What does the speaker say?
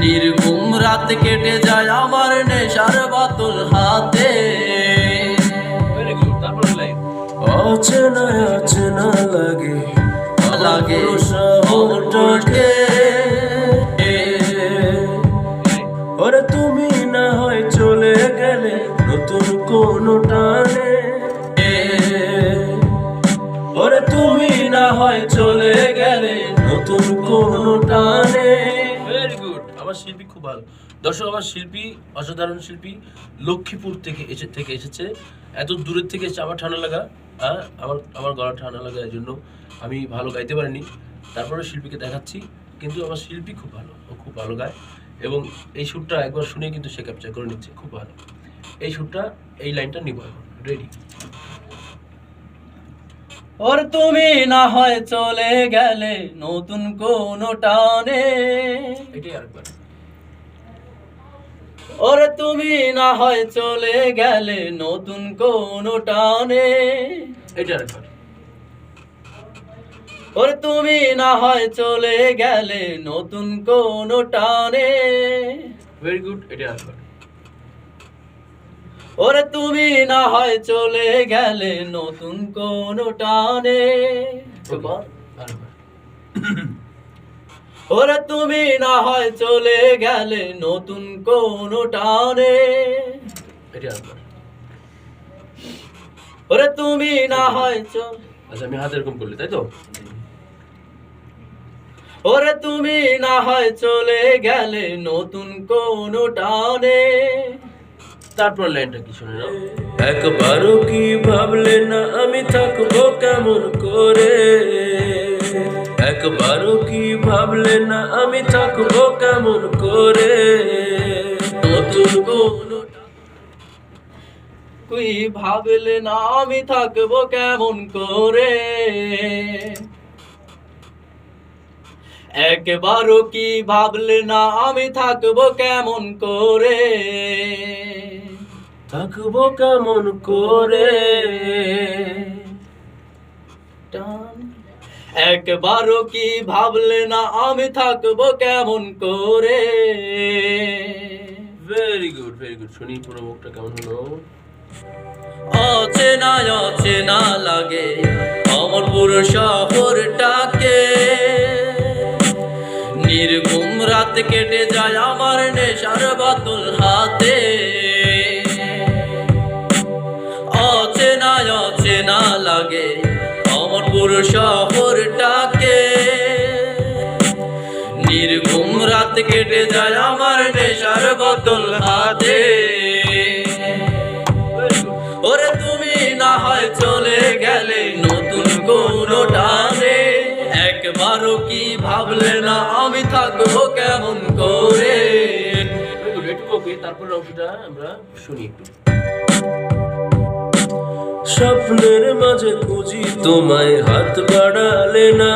নির্ঘুম রাত কেটে যায় আমার নেশার বাতুল হাতে। অচেনা অচেনা লাগে লাগে শহরটাকে। ওরে তুমি না হয় চলে গেলে নতুন কোন টানে ওরে তুমি না হয় চলে গেলে নতুন কোন টানে আমার শিল্পী খুব ভালো। দর্শক আমার শিল্পী, অসাধারণ শিল্পী লক্ষ্মীপুর থেকে এসে থেকে এসেছে। এত দূরের থেকে এসে আমার ঠান্ডা লাগা হ্যাঁ? আমার আমার গলা ঠান্ডা লাগা এই জন্য আমি ভালো গাইতে পারিনি। তারপরে শিল্পীকে দেখাচ্ছি, কিন্তু আমার শিল্পী খুব ভালো, ও খুব ভালো গায়। এবং এই সুরটা একবার শুনে কিন্তু সে ক্যাপচার করে নিচ্ছে, খুব ভালো। এই সুরটা, এই লাইনটা নিব রেডি ওর তুমি না হয় চলে গেলে নতুন কোন টানে। এটাই আরেকবার ওরে তুমি না হয় চলে গেলে নতুন কোন টানে। এটা আরেকবার ওরে তুমি না হয় চলে গেলে নতুন কোন টানে। ভেরি গুড এটা আরেকবার ওরে তুমি না হয় চলে গেলে নতুন কোন টানে। আরেকবার ওরে তুমি না হয় চলে গেলে নতুন কোন টানে ওরে তুমি না হয় চল আচ্ছা আমি হাত এরকম করলে তাই তো? ওরে তুমি না হয় চলে গেলে নতুন কোন টানে তারপর লাইনটা কি শুনে নাও একবারও কি ভাবলে না আমি থাকব কেমন করে? একবারও কি ভাবলে না আমি থাকব কেমন করে? তুই ভাবলে না আমি থাকব কেমন করে? একবারও কি ভাবলে না আমি থাকব কেমন করে? থাকব কেমন করে? একবারও কি ভাবলে না আমি থাকব কেমন করে? ভেরি গুড ভেরি গুড শুনি পুরো মুখটা কেমন হলো? অচেনা অচেনা লাগে আমার পুরো শহরটাকে। নির্ঘুম রাত কেটে যায় আমার নেশার বাতুল হাতে। অচেনা অচেনা লাগে পুরো শহরটাকে। নির্ঘুম রাত কেটে যায় আমার নেশার বোতল হাতে। ওরে তুমি না হয় চলে গেলে নতুন কোন টানে। একবারও কি ভাবলে না আমি থাকব কেমন করে? তারপর আমরা শুনি একটু। স্বপ্নের মাঝে খুঁজি তোমায় হাত বাড়ালে না